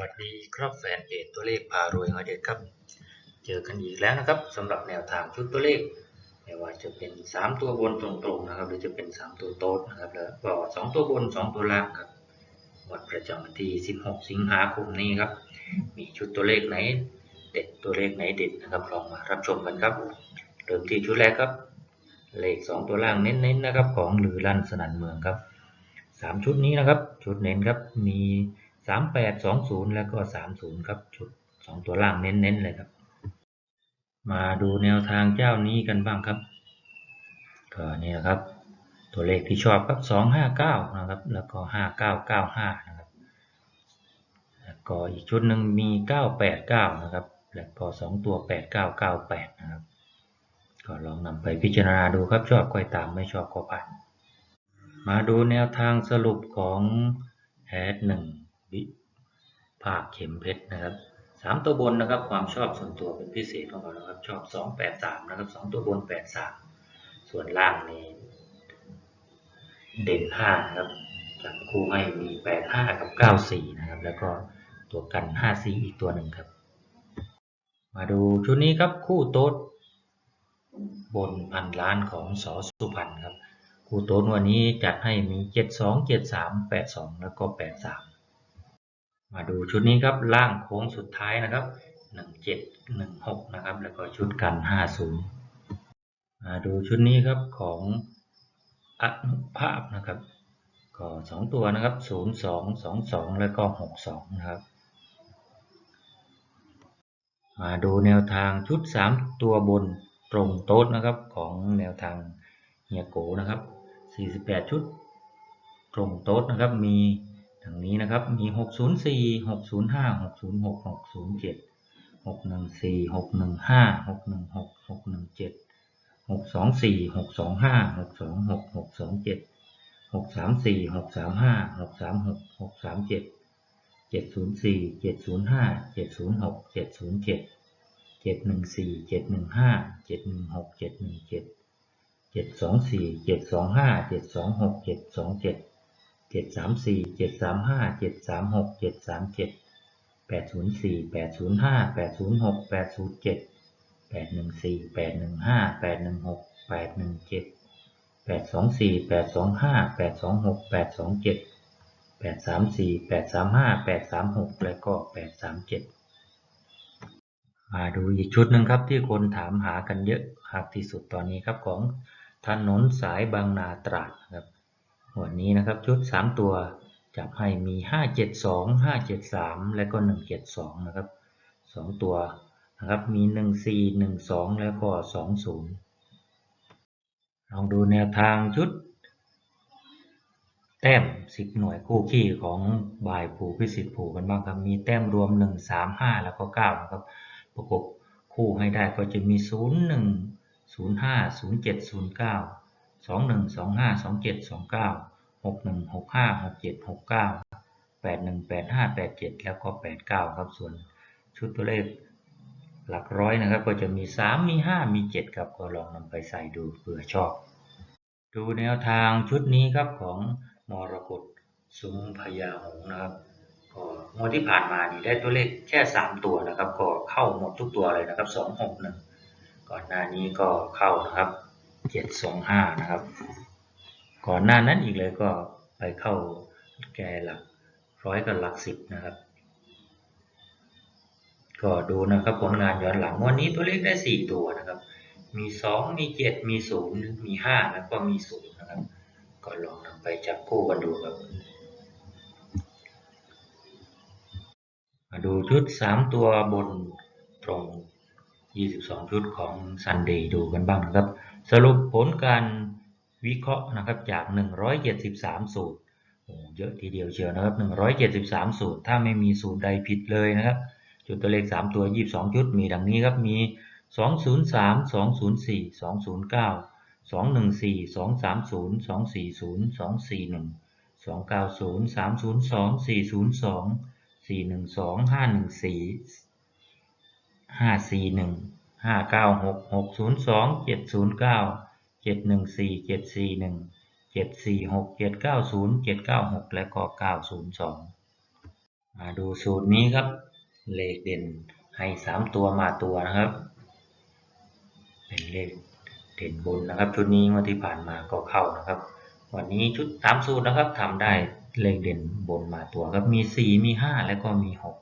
วัสดีครับแฟนเพจตัวเลขพารวยมาเด็ดครับ เจอกันอีกแล้วนะครับสำหรับแนวทางชุดตัวเลข ไม่ว่าจะเป็น 3 ตัวบนตรงๆนะครับหรือจะเป็น 3 ตัวโต๊ดนะครับแล้วก็2ตัวบน 2 ตัวล่างครับวันประจำวันที่ 16 สิงหาคมนี้ครับ มีชุดตัวเลขไหน เด็ดตัวเลขไหนเด็ดนะครับลองมารับชมกันครับเริ่มที่ชุดแรกครับ เลข 2 ตัวล่างเน้นๆนะครับ ของหรือลั่นสนันเมืองครับ 3 ชุดนี้นะครับ ชุดเน้นครับมี 38 20 แล้วก็ 30 ครับชุด 2 ตัวล่างเน้นๆเลยครับ มาดูแนวทางเจ้านี้กันบ้างครับ ก็เนี่ยครับ ตัวเลขที่ชอบครับ 259 นะครับ แล้วก็ 5995 นะครับ แล้วก็อีกชุดหนึ่งมี 989 นะครับ แล้วก็ 2 ตัว 8998 นะครับ ก็ลองนำไปพิจารณาดูครับชอบก็ตามไม่ชอบก็ผ่าน มาดูแนวทางสรุปของแอดหนึ่ง วิภาคเข็มเพชรนะครับสามตัวบนนะครับความชอบส่วนตัวเป็นพิเศษของเรานะครับชอบสองแปดสามนะครับสองตัวบนแปดสามส่วนล่างนี่เด่นห้านะครับจับคู่ให้มีแปดห้ากับเก้าสี่นะครับ แล้วก็ตัวกันห้าสี่อีกตัวหนึ่งครับ มาดูชุดนี้ครับคู่โต๊ดบนพันล้านของสอสุพรรณครับ คู่โต๊ดวันนี้จัดให้มี72 73 82แล้วก็83ม มาดูชุดนี้ครับล่างโค้งสุดท้ายนะครับ 17 16 นะครับ แล้วก็ชุดกัน 50 มาดูชุดนี้ครับของอนุภาพนะครับ ก็2ตัวนะครับ 02 22 แล้วก็ 62 นะครับ มาดูแนวทางชุด 3 ตัวบนตรงโต๊ดนะครับของแนวทางเฮียโกนะครับ 48 ชุดตรงโต๊ดนะครับมี ดังนี้นะครับมี 604 605 606 607 614 615 616 617 624 625 626 627 634 635 636 637 704 705 706 707 714 715 716 717เจ็ดสองสี่ เจ็ดสามสี่เจ็ดสามห้าเจ็ดสามหกเจ็ดสามเจ็ดแปดศูนย์สี่แปดศูนย์ห้าแปดศูนย์หกแปดศูนย์เจ็ดแปดหนึ่งสี่แปดหนึ่งห้าแปดหนึ่งหกแปดหนึ่งเจ็ดแปดสองสี่แปดสองห้าแปดสองหกแปดสองเจ็ดแปดสามสี่แปดสามห้าแปดสามหกแล้วก็แปดสามเจ็ดมาดูอีกชุดหนึ่งครับที่คนถามหากันเยอะหากที่สุดตอนนี้ครับของถนนสายบางนาตราดครับ วันนี้นะครับชุด 3 ตัวจับให้มี 572 573 และก็ 172 นะครับ 2 ตัวนะครับมี 14 12 แล้วก็ 20 ลองดูแนวทางชุด แต้ม 10 หน่วยคู่ขี้ของบายผูพิสิทธิ์ผูกันบ้างครับ มีแต้มรวม 1 3 5 แล้วก็ 9 นะครับ ประกบคู่ให้ได้ก็จะมี 0 1 0 5 0 7 0 9 2 1 2 5 2 7 2 9 6 1 6 5 6 7 6 9 8 1 8 5 8 7แล้วก็8 9ครับส่วนชุดตัวเลขหลักร้อยนะครับ ก็จะมี3มี5มี7ครับก็ลองนำไปใส่ดูเผื่อชอบ ดูแนวทางชุดนี้ครับของมรกตซุ้มพญาหงนะครับก็งวดที่ผ่านมานี่ได้ตัวเลขแค่ 3 ตัวนะครับ ก็เข้าหมดทุกตัวเลยนะครับ2 6 1ก่อนหน้านี้ก็เข้านะครับ 725นะครับ ก่อนหน้านั้นอีกเลยก็ไปเข้าแกหลักร้อยกับหลักสิบนะครับ ก็ดูนะครับผลงานย้อนหลังวันนี้ตัวเลขได้4ตัวนะครับ มี2มี7มี0มี5แล้วก็มี0นะครับ ก็ลองนำไปจับคู่กันดูครับมาดูชุด 3 ตัวบนตรง 22 ชุดของ Sunday ดูกันบ้างนะครับ สรุปผลการวิเคราะห์นะครับจาก 173 สูตรโอ้เยอะทีเดียวเชียวนะครับ 173 สูตร ถ้าไม่มีสูตรใดผิดเลยนะครับ จุดตัวเลข 3 ตัว 22 ชุด มีดังนี้ครับ มี 203 204 209 214 230 240 241 290 302 402 412 514ห้าสี่ ห้าเก้าหกหกศูนย์สองเจ็ดศูนย์เก้าเจ็ดหนึ่งสี่เจ็ดสี่หนึ่งเจ็ดสี่หกเจ็ดเก้าศูนย์เจ็ดเก้าหกและก็เก้าศูนย์สองมาดูสูตรนี้ครับ เลขเด่นให้สามตัวมาตัวนะครับ เป็นเลขเด่นบนนะครับ ชุดนี้เมื่อที่ผ่านมาก็เข้านะครับ วันนี้ชุดตามสูตรนะครับทำได้เลขเด่นบนมาตัวครับมีสี่มีห้าแล้วก็มีหก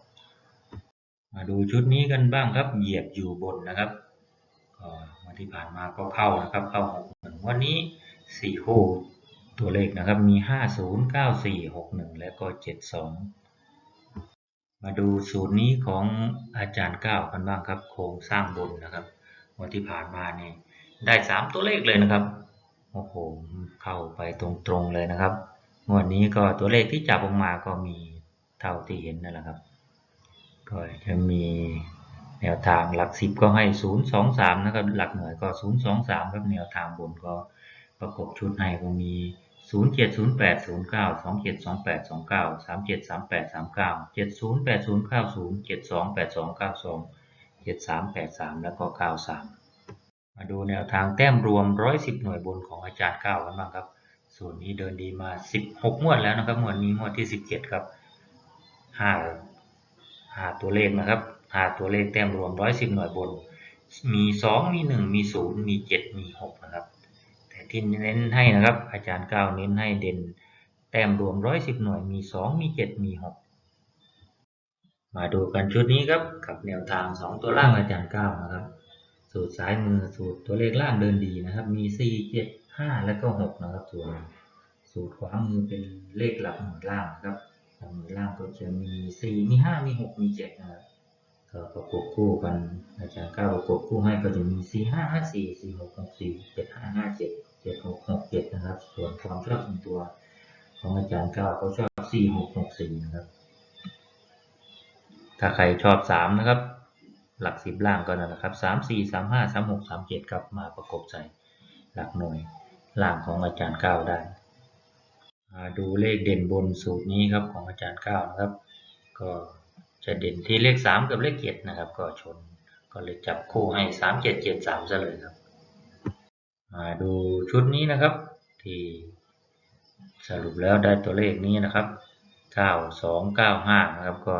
มาดูชุดนี้กันบ้างครับ เหยียบอยู่บนนะครับก็วันที่ผ่านมาก็เข้านะครับ เข้าหกหนึ่งวันนี้สี่คู่ตัวเลขนะครับ มีห้าศูนย์เก้าสี่หกหนึ่งแล้วก็เจ็ดสองมาดูสูตรนี้ของอาจารย์ก้ากันบ้างครับ โครงสร้างบนนะครับวันที่ผ่านมาเนี่ยได้สามตัวเลขเลยนะครับโอ้โหเข้าไปตรงๆเลยนะครับงวดนี้ก็ตัวเลขที่จับออกมาก็มีเท่าที่เห็นนั่นแหละครับ ก็จะมีแนวทางหลักสิบก็ให้ศูนย์สองสามนะครับ หลักหน่วยก็ศูนย์สองสามครับแนวทางบนก็ประกบชุดให้ก็มีศูนย์เจ็ดศูนย์แปดศูนย์เก้าสองเจ็ดสองแปดสองเก้าสามเจ็ดสามแปดสามเก้าเจ็ดศูนย์แปดศูนย์เก้าศูนย์เจ็ดสองแปดสองเก้าสองเจ็ดสามแปดสามแล้วก็เก้าสามมาดูแนวทางแต้มรวมร้อยสิบหน่วยบนของอาจารย์เก้ากันบ้างครับ ส่วนนี้เดินดีมาสิบหกงวดแล้วนะครับงวดนี้งวดที่สิบเจ็ดครับห้า หาตัวเลขนะครับ หาตัวเลขแต้มรวมร้อยสิบหน่วยบน มีสองมีหนึ่งมีศูนย์มีเจ็ดมีหกนะครับ แต่ที่เน้นให้นะครับ อาจารย์ก้าวเน้นให้เด่น แต้มรวมร้อยสิบหน่วยมีสองมีเจ็ดมีหกมาดูกันชุดนี้ครับกับแนวทางสองตัวล่างอาจารย์ก้าวนะครับ สูตรซ้ายมือสูตรตัวเลขล่างเดินดีนะครับ มีสี่เจ็ดห้าแล้วก็หกนะครับส่วนสูตรขวามือเป็นเลขหลักหน่วยล่างนะครับ หลักหน่วยล่างก็จะมีสี่มีห้ามีหกมีเจ็ดนะครับก็ประกบคู่กันอาจารย์ก้าประกบคู่ให้ก็จะมี4 5 5 4 4 6 6 4 7 5 5 7 7 6 6 7นะครับ ส่วนความชอบส่วนตัว ของอาจารย์ก้าเขาชอบ4 6 6 4นะครับ ถ้าใครชอบ3นะครับ หลักสิบล่างก็นั่นแหละครับ3 4 3 5 3 6 3 7ครับมาประกบใส่หลักหน่วยล่างของอาจารย์ก้าได้ ดูเลขเด่นบนสูตรนี้ครับของอาจารย์ก้าวนะครับ ก็จะเด่นที่เลขสามกับเลขเจ็ดนะครับ ก็ชนก็เลยจับคู่ให้สามเจ็ดเจ็ดสามซะเลยครับมาดูชุดนี้นะครับที่สรุปแล้วได้ตัวเลขนี้นะครับเก้าสองเก้าห้านะครับก็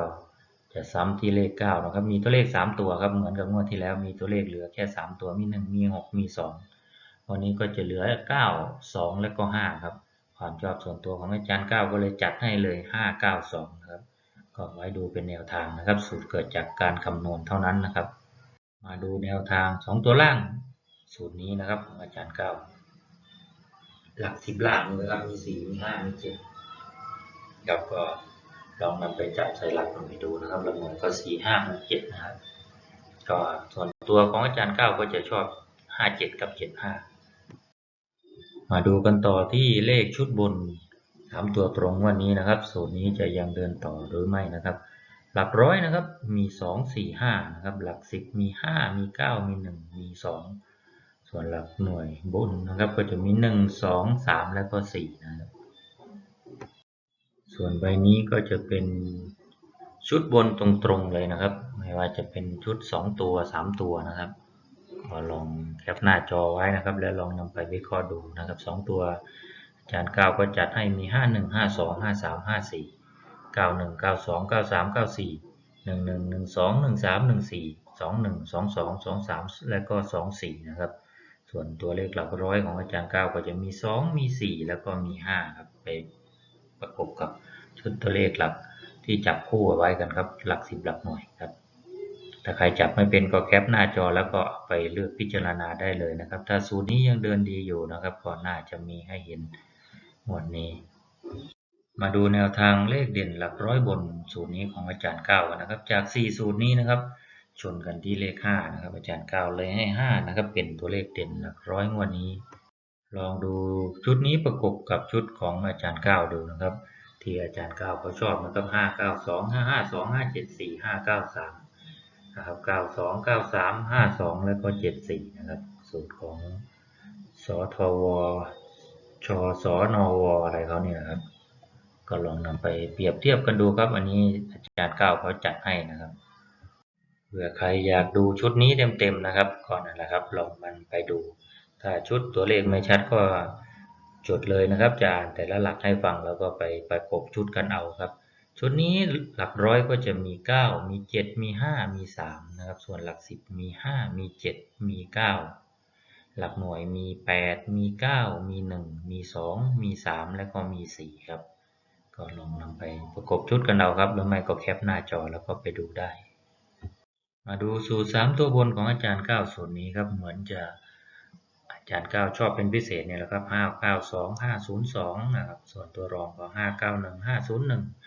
จะซ้ำที่เลขเก้านะครับ มีตัวเลขสามตัวครับเหมือนกับงวดที่แล้วมีตัวเลขเหลือแค่สามตัวมีหนึ่งมีหกมีสองวันนี้ก็จะเหลือเก้าสองและก็ห้าครับ ความชอบส่วนตัวของอาจารย์เก้าก็เลยจัดให้เลยห้าเก้าสองครับก็ไว้ดูเป็นแนวทางนะครับ สูตรเกิดจากการคำนวณเท่านั้นนะครับ มาดูแนวทาง 2 ตัวล่างสูตรนี้นะครับของอาจารย์เก้าหลักสิบล่างนะครับมีสี่มีห้ามีเจ็ดครับก็ลองนำไปจับใส่หลักลงไปดูนะครับหลักหน่วยก็สี่ห้าหกเจ็ดนะครับก็ส่วนตัวของอาจารย์เก้าก็จะชอบห้าเจ็ดกับเจ็ดห้า มาดูกันต่อที่เลขชุดบนสามตัวตรงวันนี้นะครับสูตรนี้จะยังเดินต่อหรือไม่นะครับ หลักร้อยนะครับมีสองสี่ห้านะครับ หลักสิบมีห้ามีเก้ามีหนึ่งมีสองส่วนหลักหน่วยบนนะครับก็จะมีหนึ่งสองสามแล้วก็สี่นะครับ ส่วนใบนี้ก็จะเป็นชุดบนตรงๆเลยนะครับ ไม่ว่าจะเป็นชุดสองตัวสามตัวนะครับ ก็ลองแคปหน้าจอไว้นะครับ แล้วลองนำไปวิเคราะห์ดูนะครับสองตัวอาจารย์ก้าวก็จัดให้มี 5 1 5 2 5 3 5 4 9 1 9 2 9 3 9 4 1 1 1 2 1 3 1 4 2 1 2 2 2 3 และก็ 2 4 นะครับ ส่วนตัวเลขหลักร้อยของอาจารย์ก้าวก็จะมี 2 มี 4 แล้วก็มี 5 ครับ ไปประกบกับชุดตัวเลขหลักที่จับคู่เอาไว้กันครับ หลัก 10 หลักหน่วยครับ ถ้าใครจับไม่เป็นก็แคปหน้าจอแล้วก็ไปเลือกพิจารณาได้เลยนะครับ ถ้าสูตรนี้ยังเดินดีอยู่นะครับก่อนหน้าจะมีให้เห็นหมวดนี้ มาดูแนวทางเลขเด่นหลักร้อยบนสูตรนี้ของอาจารย์ก้าวกันนะครับ จาก 4 สูตรนี้นะครับชนกันที่เลข5นะครับอาจารย์ก้าเลยให้5นะครับเป็นตัวเลขเด่นหลักร้อยงวดนี้ ลองดูชุดนี้ประกบกับชุดของอาจารย์ก้าดูนะครับ ที่อาจารย์ก้าเขาชอบนะครับ5 นะครับ9 2 9 3 5 2แล้วก็7 4นะครับสูตรของสทวชสนวอะไรเขาเนี่ยนะครับ ก็ลองนำไปเปรียบเทียบกันดูครับ อันนี้อาจารย์ก้าวเขาจัดให้นะครับเผื่อใครอยากดูชุดนี้เต็มๆนะครับก่อนนั่นแหละครับลองมันไปดู ถ้าชุดตัวเลขไม่ชัดก็จดเลยนะครับจะอ่านแต่ละหลักให้ฟังแล้วก็ไปประกบชุดกันเอาครับ ชุดนี้หลักร้อยก็จะมี 9 มี 7 มี 5 มี 3 นะครับ ส่วนหลัก 10 มี 5 มี 7 มี 9 หลักหน่วยมี 8 มี 9 มี 1 มี 2 มี 3 และก็มี 4 ครับ ก็ลองนำไปประกบชุดกันเอาครับหรือไม่ก็แคปหน้าจอแล้วก็ไปดูได้ มาดูสูตร 3 ตัวบนของอาจารย์ 9 สูตรนี้ครับ เหมือนจะอาจารย์ 9 ชอบเป็นพิเศษเนี่ยแหละครับ 592 502 นะครับ ส่วนตัวรองก็ 591 501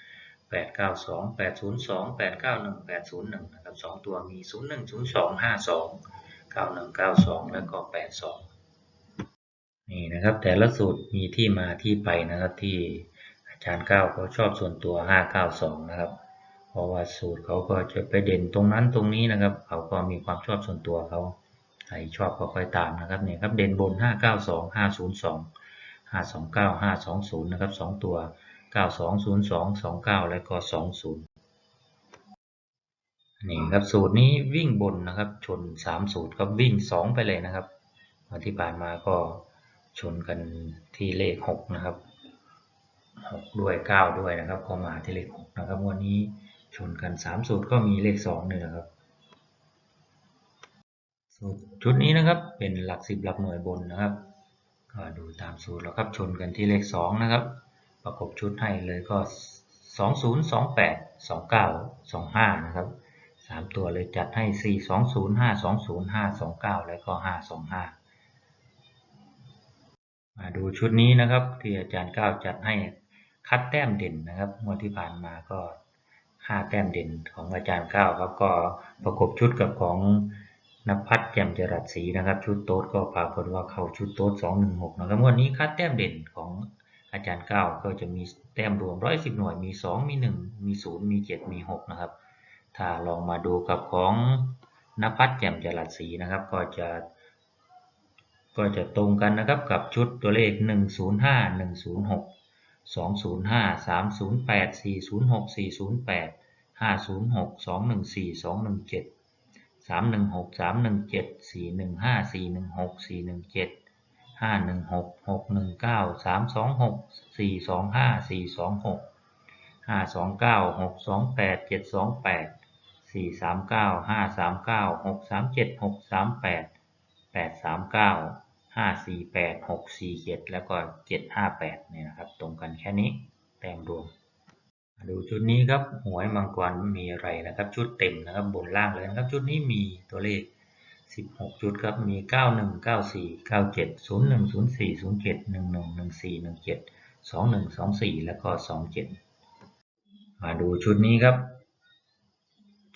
892 802 891 801นะครับ2ตัวมี 01 02 52 9192 แล้วก็ 82 นี่นะครับแต่ละสูตรมีที่มาที่ไปนะครับที่อาจารย์9เขาชอบส่วนตัว 592 นะครับ เพราะว่าสูตรเขาก็จะไปเด่นตรงนั้นตรงนี้นะครับเขาก็มีความชอบส่วนตัวเขาใครชอบก็ค่อยตามนะครับเนี่ยครับเด่นบน 592 502 529 520 นะครับ 2 ตัว 9202 29 และก็ 20นี่ครับสูตรนี้วิ่งบนนะครับ ชน 3 สูตรครับวิ่ง 2 ไปเลยนะครับวันที่ผ่านมาก็ชนกันที่เลข 6 นะครับ 6 ด้วย 9 ด้วยนะครับก็มาที่เลข 6 นะครับวันนี้ชนกัน 3 สูตรก็มีเลข2นี่นะครับสูตรชุดนี้นะครับเป็นหลัก 10 หลักหน่วยบนนะครับก็ดูตามสูตรแล้วครับชนกันที่เลข 2 นะครับ ประกบชุดให้เลยก็ 20 28 29 25 นะครับ 3 ตัวเลยจัดให้ 4 20 5 20 5 29 แล้วก็ 525 มาดูชุดนี้นะครับที่อาจารย์ก้าวจัดให้คัดแต้มเด่นนะครับงวดที่ผ่านมาก็ 5 แต้มเด่นของอาจารย์ก้าวครับก็ประกบชุดกับของนภัทรแจ่มจรัสศรีนะครับ ชุดโต๊ดก็ปรากฏว่าเข้าชุดโต๊ด216นะครับงวันนี้คัดแต้มเด่นของ อาจารย์ก้าก็จะมีแต้มรวม110หน่วยมี2มี1มี0มี7มี6นะครับ ถ้าลองมาดูกับของนภัทรแจ่มจรัสศรีนะครับ ก็จะก็จะตรงกันนะครับกับชุดตัวเลข 105 106 205 308 406 408 506 214 217 316 317 415 416 417 ห้าหนึ่งหกหกหนึ่งเก้าสามสองหกสี่สองห้าสี่สองหกห้าสองเก้าหกสองแปดเจ็ดสองแปดสี่สามเก้าห้าสามเก้าหกสามเจ็ดหกสามแปดแปดสามเก้าห้าสี่แปดหกสี่เจ็ดแล้วก็เจ็ดห้าแปดเนี่ยนะครับ ตรงกันแค่นี้แต้มรวม ดูชุดนี้ครับหวยมังกรมีอะไรนะครับ ชุดเต็มนะครับบนล่างเลยนะครับ ชุดนี้มีตัวเลข 16 ชุดครับ มี 91 94 97 01 04 07 11 14 17 21 24 แล้วก็ 27 มาดูชุดนี้ครับ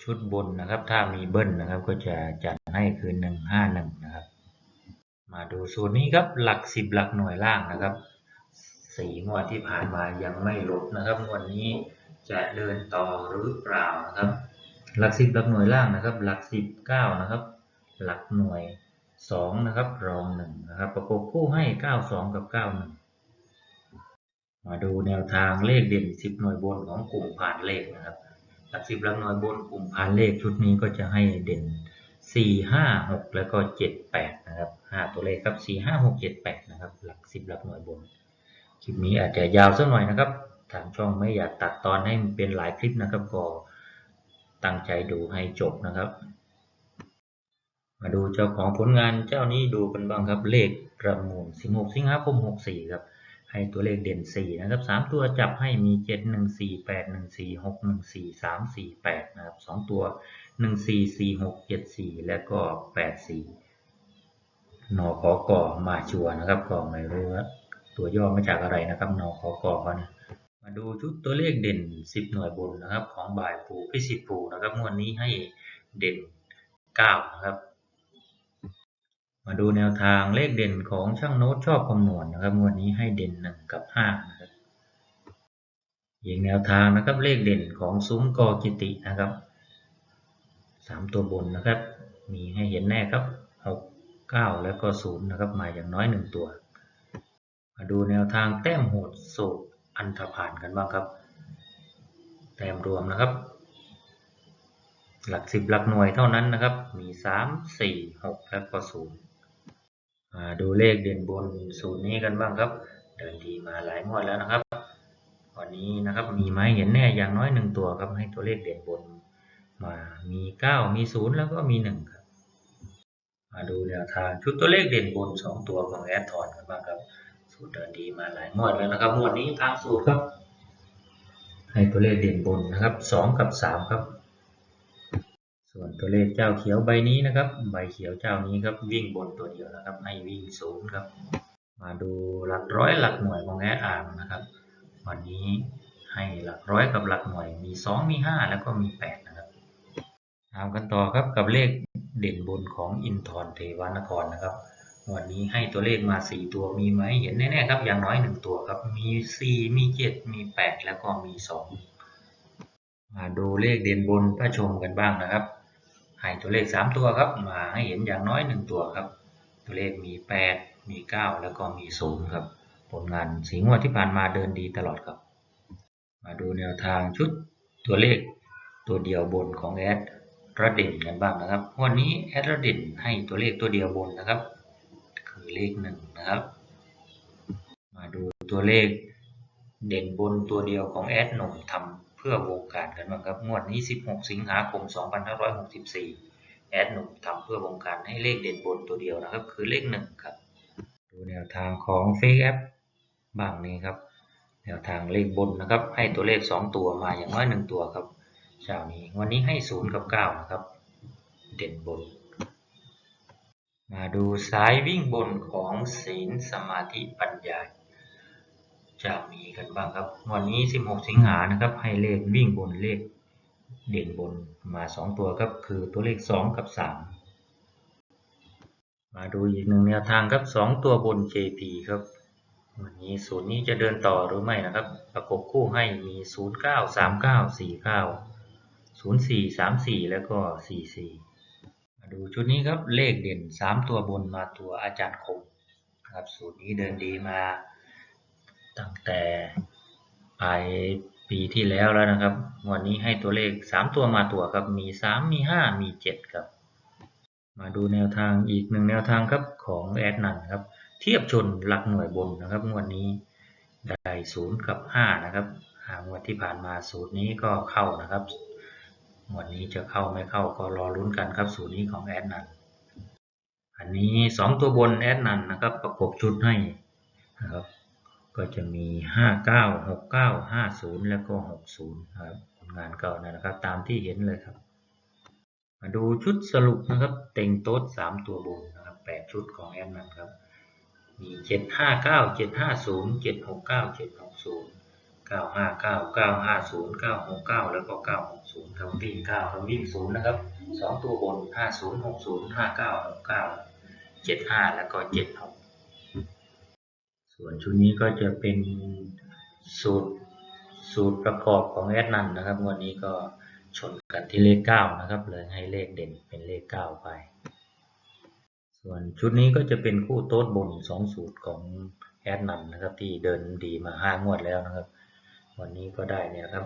ชุดบนนะครับ ถ้ามีเบิ้ลนะครับ ก็จะจัดให้คือ 151 นะครับ มาดูสูตรนี้ครับ หลัก 10 หลักหน่วยล่างนะครับสี่งวดที่ผ่านมายังไม่ลดนะครับงวดนี้จะเดินต่อหรือเปล่านะครับ หลัก10หลักหน่วยล่างนะครับ หลัก10 9นะครับ หลักหน่วย 2 นะครับรอง1นะครับประกบคู่ให้ 92 กับ 91 มาดูแนวทางเลขเด่น 10 หน่วยบนของกลุ่มผ่านเลขนะครับหลัก 10 หลักหน่วยบนกลุ่มผ่านเลขชุดนี้ก็จะให้เด่น 4 5 6 แล้วก็ 7 8 นะครับ 5 ตัวเลขครับ 4 5 6 7 8 นะครับ หลัก 10 หลักหน่วยบน คลิปนี้อาจจะยาวสักหน่อยนะครับทางช่องไม่อยากตัดตอนให้มันเป็นหลายคลิปนะครับก็ตั้งใจดูให้จบนะครับ มาดูเจ้าของผลงานเจ้านี้ดูกันบ้างครับเลขประมูล 16 สิงหาคม 64 ครับ ให้ตัวเลขเด่น 4 นะครับ 3 ตัวจับให้มี 7 1 4 8 1 4 6 1 4 3 4 8 นะครับ 2 ตัว 1 4 4 6 7 4 และก็ 8 4นอขอกอมาชัวนะครับก็ไม่รู้ว่าตัวย่อมาจากอะไรนะครับนอขอกอเขานะมาดูชุดตัวเลขเด่น 10 หน่วยบนนะครับ ของบ่ายปูพิสิทธิ์ปูนะครับงวดนี้ให้เด่น 9 นะครับ มาดูแนวทางเลขเด่นของช่างโน้ตชอบคำนวณนะครับวดนี้ให้เด่น1กับ5นะครับอีกแนวทางนะครับเลขเด่นของซุ้มกอกิตินะครับ3ตัวบนนะครับ มีให้เห็นแน่ครับ6 9แล้วก็0นย์นะครับมาอย่างน้อย1ตัว มาดูแนวทางแต้มโหดสูตรอันธพาลกันบ้างครับ แต้มรวมนะครับ หลักสิบหลักหน่วยเท่านั้นนะครับ มี3 4 6แล้วก็0มา ดูเลขเด่นบนสูตรนี้กันบ้างครับ เดินดีมาหลายงวดแล้วนะครับ วันนี้นะครับมีไม้เห็นแน่อย่างน้อยหนึ่งตัวครับให้ตัวเลขเด่นบนมามีเก้ามีศูนย์แล้วก็มีหนึ่งครับ มาดูแนวทางชุดตัวเลขเด่นบนสองตัวของแอดทอนกันบ้างครับ สูตรเดินดีมาหลายงวดแล้วนะครับงวดนี้ทางสูตรครับ ให้ตัวเลขเด่นบนนะครับสองกับสามครับ ส่วนตัวเลขเจ้าเขียวใบนี้นะครับ ใบเขียวเจ้านี้ครับวิ่งบนตัวเดียวนะครับให้วิ่งศูนย์ครับ มาดูหลักร้อยหลักหน่วยของแอดอ่างนะครับ วันนี้ให้หลักร้อยกับหลักหน่วยมีสองมีห้าแล้วก็มีแปดนะครับตามกันต่อครับกับเลขเด่นบนของอินทรเทวานครนะครับ วันนี้ให้ตัวเลขมา 4 ตัวมีไหมเห็นแน่ๆครับอย่างน้อย 1 ตัวครับมี 4 มี 7 มี 8 แล้วก็มี 2 มาดูเลขเด่นบนพระชมกันบ้างนะครับ ให้ตัวเลข 3 ตัวครับ มาให้เห็นอย่างน้อย 1 ตัวครับ ตัวเลขมี 8 มี 9 แล้วก็มี 0 ครับ ผลงานสีงวดที่ผ่านมาเดินดีตลอดครับ มาดูแนวทางชุดตัวเลขตัวเดียวบนของแอดระด่นกันบ้างนะครับ วันนี้แอดระด่นให้ตัวเลขตัวเดียวบนนะครับ คือเลขหนึ่งนะครับ มาดูตัวเลขเด่นบนตัวเดียวของแอดหนุ่มทำ เพื่อวงการกันบ้างครับงวดนี้ 16 สิงหาคม 2564 แอดหนุ่มทำเพื่อวงการให้เลขเด่นบนตัวเดียวนะครับ คือเลขหนึ่งครับ ดูแนวทางของเฟกแอปบ้างนี้ครับ แนวทางเลขบนนะครับ ให้ตัวเลข 2 ตัวมาอย่างน้อย 1 ตัวครับเช้านี้วันนี้ให้ 0 กับ 9 นะครับ เด่นบน มาดูสายวิ่งบนของศีลสมาธิปัญญา จะมีกันบ้างครับ วันนี้ 16 สิงหานะครับ ให้เลขวิ่งบนเลขเด่นบนมา 2 ตัวครับ คือตัวเลข 2 กับ 3 มาดูอีกหนึ่งแนวทางครับ 2 ตัวบน JP ครับ วันนี้ศูนย์นี้จะเดินต่อหรือไม่นะครับ ประกบคู่ให้มี 0 9 3 9 4 9 0 4 3 4 แล้วก็ 4 4 มาดูชุดนี้ครับ เลขเด่น 3 ตัวบนมาตัวอาจารย์คมครับ สูตรนี้เดินดีมา ตั้งแต่ปลายปีที่แล้วแล้วนะครับ วันนี้ให้ตัวเลข 3 ตัวมาตัวครับ มี 3 มี 5 มี 7 ครับ มาดูแนวทางอีกหนึ่งแนวทางครับของแอดนันครับ เทียบชนหลักหน่วยบนนะครับงวดนนี้ได้0กับ 5 นะครับหางวดที่ผ่านมาสูตรนี้ก็เข้านะครับวันนี้จะเข้าไม่เข้าก็รอลุ้นกันครับ สูตรนี้ของแอดนันอันนี้ 2 ตัวบนแอดนันนะครับ ประกบชุดให้นะครับ ก็จะมี 59 69 50 แล้วก็ 60ครับผลงานเก่านะครับ ตามที่เห็นเลยครับ มาดูชุดสรุปนะครับ เต็งโต๊ด 3 ตัวบนนะครับ 8 ชุดของแอดนันครับ มี 759 750 769 760 959 950 969 แล้วก็ 960ทำวิ่ง9ทำวิ่ง0นะครับ 2 ตัวบน 50 60 59 69 75 แล้วก็ 76 ส่วนชุดนี้ก็จะเป็นสูตรสูตรประกอบของแอดนันนะครับวันนี้ก็ชนกันที่เลข 9 นะครับเลยให้เลขเด่นเป็นเลข 9 ไป ส่วนชุดนี้ก็จะเป็นคู่โต๊ดบน2 สูตรของแอดนันนะครับที่เดินดีมา 5 งวดแล้วนะครับ วันนี้ก็ได้เนี่ยครับ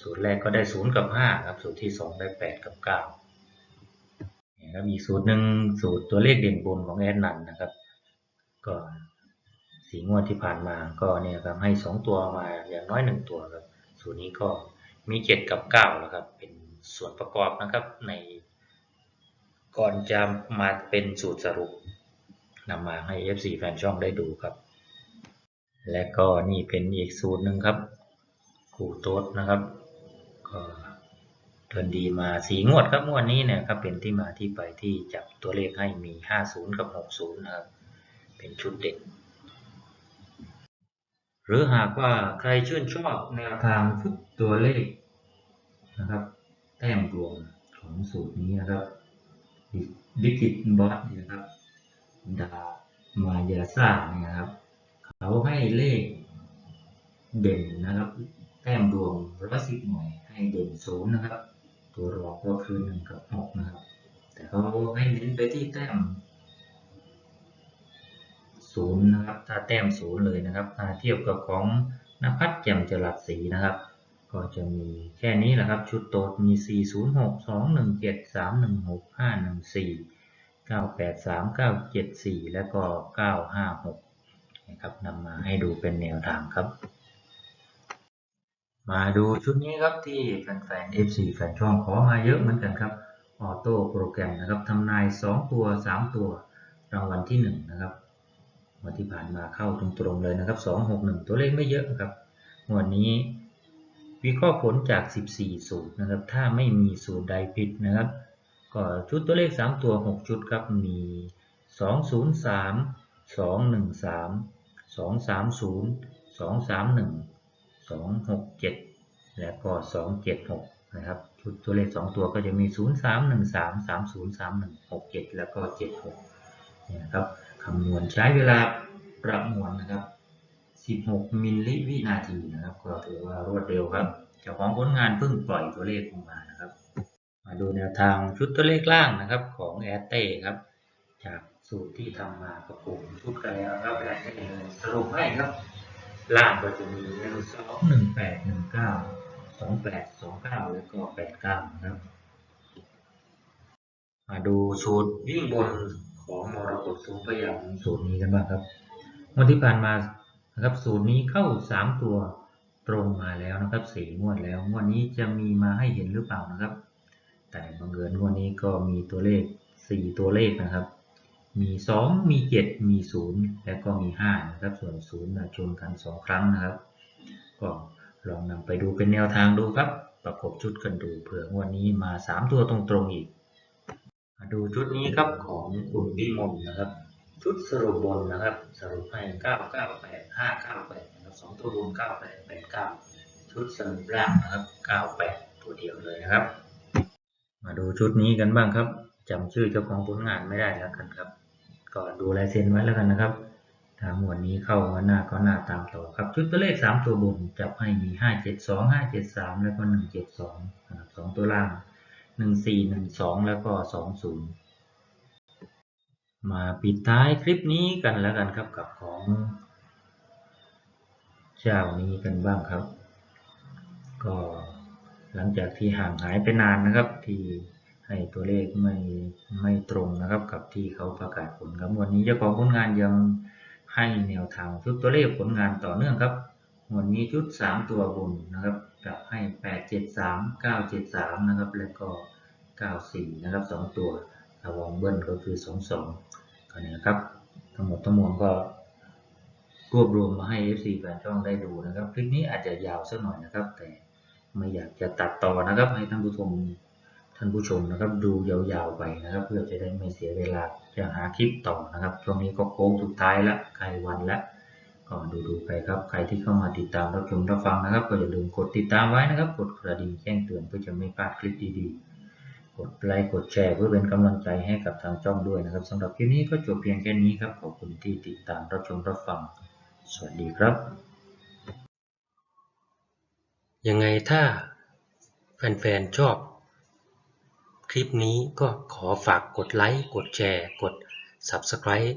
สูตรแรกก็ได้ 0 กับ 5 ครับ สูตรที่ 2 ได้ 8 กับ9เนี่ยครับมีกสูตรหนึ่งสูตรตัวเลขเด่นบนของแอดนันนะครับ ก็ สีงวดที่ผ่านมาก็เนี่ยครับให้ 2 ตัวมาอย่างน้อย 1 ตัวครับสูตรนี้ก็มี 7 กับ9แล้วครับเป็นส่วนประกอบนะครับในก่อนจะมาเป็นสูตรสรุปนำมาให้ FC แฟนช่องได้ดูครับ และก็นี่เป็นอีกสูตรหนึ่งครับคู่โต๊ดนะครับก็เดินดีมาสีงวดครับงวดนี้เนี่ยครับเป็นที่มาที่ไปที่จับตัวเลขให้มี 50 กับ 60 นะครับ เป็นชุดเด็ด หรือหากว่าใครชื่นชอบแนวทางชุดตัวเลขนะครับ แต้มรวมของสูตรนี้นะครับดิกิตบอสนะครับดามายาซ่าเนี่ยนะครับ เขาให้เลขเด่นนะครับ แต้มรวมร้อยสิบหน่วยให้เด่นศูนย์นะครับ ตัวรองก็คือหนึ่งกับหกนะครับ แต่เขาให้เน้นไปที่แต้ม ศูนย์นะครับ ถ้าแต้มศูนย์เลยนะครับถ้าเทียบกับของนภัสแจ่มจรัสศรีนะครับ ก็จะมีแค่นี้แหละครับ ชุดโตดมี 406 217 316 514 983 974 และก็ 956 นะครับนำมาให้ดูเป็นแนวทางครับ มาดูชุดนี้ครับที่แฟนๆ F4 แฟนช่องขอมาเยอะเหมือนกันครับ ออโต้โปรแกรมนะครับทำนาย 2 ตัว 3 ตัว รางวัลที่ 1 นะครับ วันที่ผ่านมาเข้าตรงๆเลยนะครับ 261 ตัวเลขไม่เยอะครับวันนี้วิเคราะห์ผลจาก 14 สูตรนะครับ ถ้าไม่มีสูตรใดผิดนะครับ ก็ชุดตัวเลข 3 ตัว 6 ชุดครับ มี 203 213 230 231 267 และก็ 276 นะครับ ชุดตัวเลข 2 ตัวก็จะมี 0313 3031 67 แล้วก็ 76นะครับ คำนวณใช้เวลาประมวลนะครับ 16 มิลลิวินาทีนะครับก็ถือว่ารวดเร็วครับเจ้าของผลงานเพิ่งปล่อยตัวเลขออกมานะครับ มาดูแนวทางชุดตัวเลขล่างนะครับ ของแอตเต้ครับ จากสูตรที่ทำมาประกบชุดกันแล้วครับแอตเต้สรุปให้ครับ ล่างก็จะมีหนึ่งสองหนึ่งแปดหนึ่งเก้าสองแปดสองเก้าแล้วก็แปดเก้านะครับ มาดูสูตรวิ่งบน ของมรกตสูงพยายามสูตรนี้กันบ้างครับวันที่ผ่านมานะครับสูตรนี้เข้าสามตัวตรงมาแล้วนะครับสี่งวดแล้วงวดนี้จะมีมาให้เห็นหรือเปล่านะครับ แต่บังเอิญงวดนี้ก็มีตัวเลขสี่ตัวเลขนะครับ มีสองมีเจ็ดมีศูนย์และก็มีห้านะครับ ส่วนศูนย์นะชนกันสองครั้งนะครับ ก็ลองนำไปดูเป็นแนวทางดูครับ ประกบชุดกันดูเผื่องวันนี้มาสามตัวตรงๆอีก มาดูชุดนี้ครับของคุณวิมลนะครับ ชุดสรุปบนนะครับ สรุปให้เก้าเก้าแปดห้าเก้าแปดนะครับสองตัวบนเก้าแปดแปดเก้าชุดสรุปล่างนะครับเก้าแปดตัวเดียวเลยนะครับ มาดูชุดนี้กันบ้างครับจำชื่อเจ้าของผลงานไม่ได้แล้วกันครับ ก็ดูลายเซ็นไว้แล้วกันนะครับถ้าหมวดนี้เข้ามาหน้าก็หน้าตามต่อครับ ชุดตัวเลข 3 ตัวบนจับให้มี 5 7 2 5 7 3 แล้วก็ 1 7 2นะครับ2ตัวล่าง 1 4 1 2แล้วก็2 0มาปิดท้ายคลิปนี้กันแล้วกันครับกับของเจ้านี้กันบ้างครับ ก็หลังจากที่ห่างหายไปนานนะครับ ที่ให้ตัวเลขไม่ไม่ตรงนะครับ กับที่เขาประกาศผลครับวันนี้เจ้าของผลงานยังให้แนวทางชุดตัวเลขผลงานต่อเนื่องครับ วันนี้ชุด 3 ตัวบนนะครับ กับให้ 8 7 3 9 7 3 นะครับ แล้วก็ 94 นะครับ 2 ตัวระวองเบิ้ลก็คือ 2 2ก็เนี่ยครับ ทั้งหมดทั้งมวลก็รวบรวมมาให้ FC แฟนช่องได้ดูนะครับ คลิปนี้อาจจะยาวสักหน่อยนะครับ แต่ไม่อยากจะตัดต่อนะครับ ให้ท่านผู้ชมท่านผู้ชมนะครับ ดูยาวๆไปนะครับ เพื่อจะได้ไม่เสียเวลาจะหาคลิปต่อนะครับช่วงนี้ก็โค้งสุดท้ายละใกล้วันละ ก็ดูๆไปครับ ใครที่เข้ามาติดตามรับชมรับฟังนะครับ ก็อย่าลืมกดติดตามไว้นะครับ กดกระดิ่งแจ้งเตือนเพื่อจะไม่พลาดคลิปดีๆ กดไลค์กดแชร์เพื่อเป็นกำลังใจให้กับทางช่องด้วยนะครับสำหรับคลิปนี้ก็จบเพียงแค่นี้ครับ ขอบคุณที่ติดตามรับชมรับฟัง สวัสดีครับ ยังไงถ้าแฟนๆชอบคลิปนี้ก็ขอฝากกดไลค์ กดแชร์ กด Subscribe